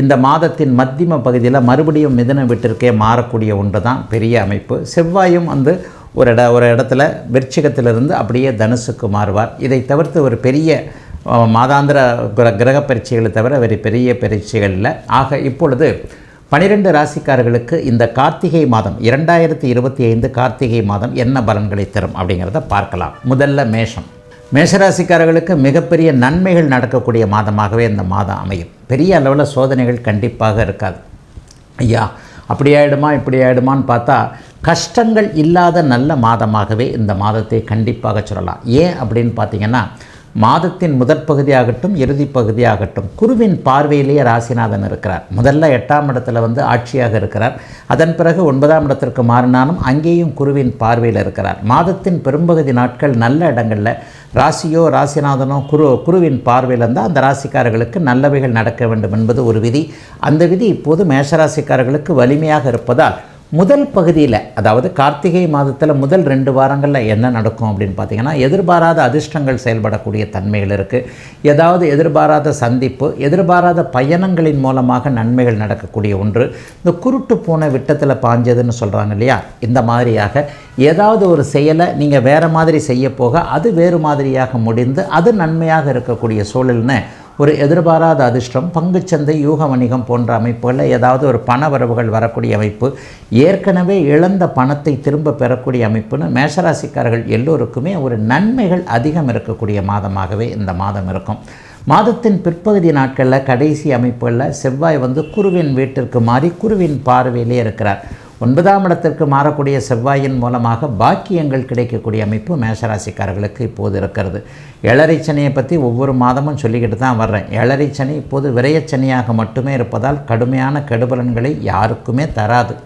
இந்த மாதத்தின் மத்தியம பகுதியில் மறுபடியும் மிதன வீட்டிற்கே மாறக்கூடிய ஒன்று தான் பெரிய அமைப்பு. செவ்வாயும் வந்து ஒரு இட ஒரு இடத்துல விருச்சிகத்திலிருந்து அப்படியே தனுசுக்கு மாறுவார். இதை தவிர்த்து ஒரு பெரிய மாதாந்திர கிர கிரக பரீட்சைகளை தவிர வேறு பெரிய பரீட்சைகள் இல்லை. ஆக இப்பொழுது பனிரெண்டு ராசிக்காரர்களுக்கு இந்த கார்த்திகை மாதம் இரண்டாயிரத்தி இருபத்தி ஐந்து கார்த்திகை மாதம் என்ன பலன்களை தரும் அப்படிங்கிறத பார்க்கலாம். முதல்ல மேஷம். மேஷராசிக்காரர்களுக்கு மிகப்பெரிய நன்மைகள் நடக்கக்கூடிய மாதமாகவே இந்த மாதம் அமையும். பெரிய அளவில் சோதனைகள் கண்டிப்பாக இருக்காது. ஐயா அப்படி ஆயிடுமா இப்படி ஆகிடுமான்னு பார்த்தா கஷ்டங்கள் இல்லாத நல்ல மாதமாகவே இந்த மாதத்தை கண்டிப்பாக சொல்லலாம். ஏன் அப்படின்னு பார்த்தீங்கன்னா மாதத்தின் முதற் பகுதியாகட்டும் இறுதி பகுதியாகட்டும் குருவின் பார்வையிலேயே ராசிநாதன் இருக்கிறார். முதல்ல எட்டாம் இடத்துல வந்து ஆட்சியாக இருக்கிறார். அதன் பிறகு ஒன்பதாம் இடத்திற்கு மாறினாலும் அங்கேயும் குருவின் பார்வையில் இருக்கிறார். மாதத்தின் பெரும்பகுதி நாட்கள் நல்ல இடங்களில். ராசியோ ராசிநாதனோ குரு குருவின் பார்வையில் இருந்தால் அந்த ராசிக்காரர்களுக்கு நல்லவைகள் நடக்க வேண்டும் என்பது ஒரு விதி. அந்த விதி இப்போது மேஷராசிக்காரர்களுக்கு வலிமையாக இருப்பதால் முதல் பகுதியில் அதாவது கார்த்திகை மாதத்தில் முதல் ரெண்டு வாரங்களில் என்ன நடக்கும் அப்படின்னு பார்த்தீங்கன்னா எதிர்பாராத அதிர்ஷ்டங்கள் செயல்படக்கூடிய தன்மைகள் இருக்குது ஏதாவது எதிர்பாராத சந்திப்பு எதிர்பாராத பயணங்களின் மூலமாக நன்மைகள் நடக்கக்கூடிய ஒன்று. இந்த குருட்டு போன விட்டத்தில் பாஞ்சதுன்னு சொல்கிறாங்க இல்லையா? இந்த மாதிரியாக ஏதாவது ஒரு செயலை நீங்கள் வேறு மாதிரி செய்ய போக அது வேறு மாதிரியாக முடிந்து அது நன்மையாக இருக்கக்கூடிய சூழல்னு ஒரு எதிர்பாராத அதிர்ஷ்டம் பங்குச்சந்தை யூக வணிகம் போன்ற அமைப்புகளில் ஏதாவது ஒரு பண வரவுகள் வரக்கூடிய அமைப்பு ஏற்கனவே இழந்த பணத்தை திரும்ப பெறக்கூடிய அமைப்புன்னு மேஷராசிக்காரர்கள் எல்லோருக்குமே ஒரு நன்மைகள் அதிகம் இருக்கக்கூடிய மாதமாகவே இந்த மாதம் இருக்கும். மாதத்தின் பிற்பகுதி நாட்களில் கடைசி அமைப்புகளில் செவ்வாய் வந்து குருவின் வீட்டிற்கு மாறி குருவின் பார்வையிலே இருக்கிறார். ஒன்பதாம் இடத்திற்கு மாறக்கூடிய செவ்வாயின் மூலமாக பாக்கியங்கள் கிடைக்கக்கூடிய அமைப்பு மேஷராசிக்காரர்களுக்கு இப்போது இருக்கிறது. ஏழரை சனியை பற்றி ஒவ்வொரு மாதமும் சொல்லிக்கிட்டு தான் வர்றேன். ஏழரை சனி இப்போது விரையச்சனியாக மட்டுமே இருப்பதால் கடுமையான கெடுபலன்களை யாருக்குமே தராது.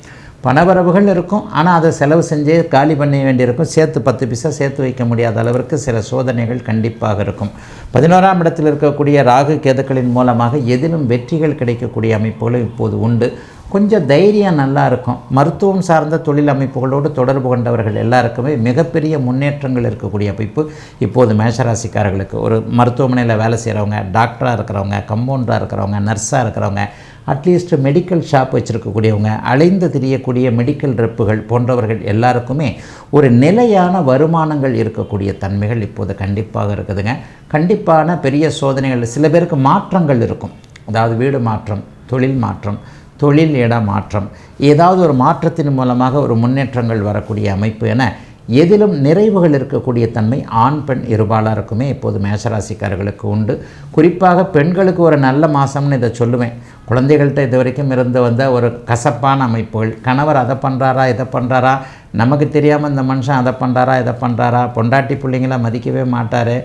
பணவரவுகள் இருக்கும். ஆனால் அதை செலவு செஞ்சே காலி பண்ண வேண்டியிருக்கும். சேர்த்து பத்து பைசா சேர்த்து வைக்க முடியாத அளவிற்கு சில சோதனைகள் கண்டிப்பாக இருக்கும். பதினோராம் இடத்தில் இருக்கக்கூடிய ராகு கேதுக்களின் மூலமாக எதிலும் வெற்றிகள் கிடைக்கக்கூடிய அமைப்புகளும் இப்போது உண்டு. கொஞ்சம் தைரியம் நல்லா இருக்கும் மருத்துவம் சார்ந்த தொழில் அமைப்புகளோடு தொடர்பு கொண்டவர்கள் எல்லாருக்குமே மிகப்பெரிய முன்னேற்றங்கள் இருக்கக்கூடிய அமைப்பு இப்போது மேஷராசிக்காரர்களுக்கு. ஒரு மருத்துவமனையில் வேலை செய்கிறவங்க டாக்டராக இருக்கிறவங்க கம்பவுண்டராக இருக்கிறவங்க நர்ஸாக இருக்கிறவங்க அட்லீஸ்ட் மெடிக்கல் ஷாப் வச்சுருக்கக்கூடியவங்க அலைந்து திரியக்கூடிய மெடிக்கல் ரெப்புகள் போன்றவர்கள் எல்லாருக்குமே ஒரு நிலையான வருமானங்கள் இருக்கக்கூடிய தன்மைகள் இப்போது கண்டிப்பாக இருக்குதுங்க. கண்டிப்பான பெரிய சோதனைகள் சில பேருக்கு மாற்றங்கள் இருக்கும். அதாவது வீடு மாற்றம் தொழில் மாற்றம் தொழில் இட மாற்றம் ஏதாவது ஒரு மாற்றத்தின் மூலமாக ஒரு முன்னேற்றங்கள் வரக்கூடிய அமைப்பு என எதிலும் நிறைவுகள் இருக்கக்கூடிய தன்மை ஆண் பெண் இருபாலாருக்குமே இப்போது மேஷராசிக்காரர்களுக்கு உண்டு. குறிப்பாக பெண்களுக்கு ஒரு நல்ல மாதம்னு இதை சொல்லுவேன். குழந்தைகள்கிட்ட இது வரைக்கும் இருந்து வந்த ஒரு கசப்பான அமைப்புகள். கணவர் அதை பண்ணுறாரா இதை பண்ணுறாரா நமக்கு தெரியாமல் இந்த மனுஷன் அதை பண்ணுறாரா இதை பண்ணுறாரா பொண்டாட்டி பிள்ளைங்களாம் மதிக்கவே மாட்டார்.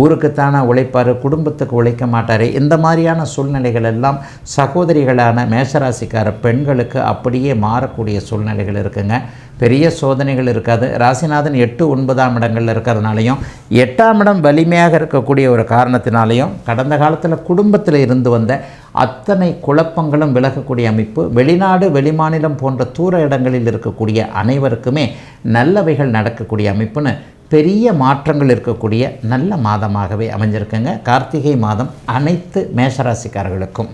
ஊருக்குத்தானே உழைப்பார் குடும்பத்துக்கு உழைக்க மாட்டார். இந்த மாதிரியான சூழ்நிலைகள் எல்லாம் சகோதரிகளான மேஷராசிக்கார பெண்களுக்கு அப்படியே மாறக்கூடிய சூழ்நிலைகள் இருக்குங்க. பெரிய சோதனைகள் இருக்காது. ராசிநாதன் எட்டு ஒன்பதாம் இடங்களில் இருக்கிறதுனாலையும் எட்டாம் இடம் வலிமையாக இருக்கக்கூடிய ஒரு காரணத்தினாலையும் கடந்த காலத்தில் குடும்பத்தில் இருந்து வந்த அத்தனை குழப்பங்களும் விலகக்கூடிய அமைப்பு வெளிநாடு வெளிமாநிலம் போன்ற தூர இடங்களில் இருக்கக்கூடிய அனைவருக்குமே நல்லவைகள் நடக்கக்கூடிய அமைப்புன்னு பெரிய மாற்றங்கள் இருக்கக்கூடிய நல்ல மாதமாகவே அமைஞ்சிருக்குங்க. கார்த்திகை மாதம் அனைத்து மேஷராசிக்காரர்களுக்கும்.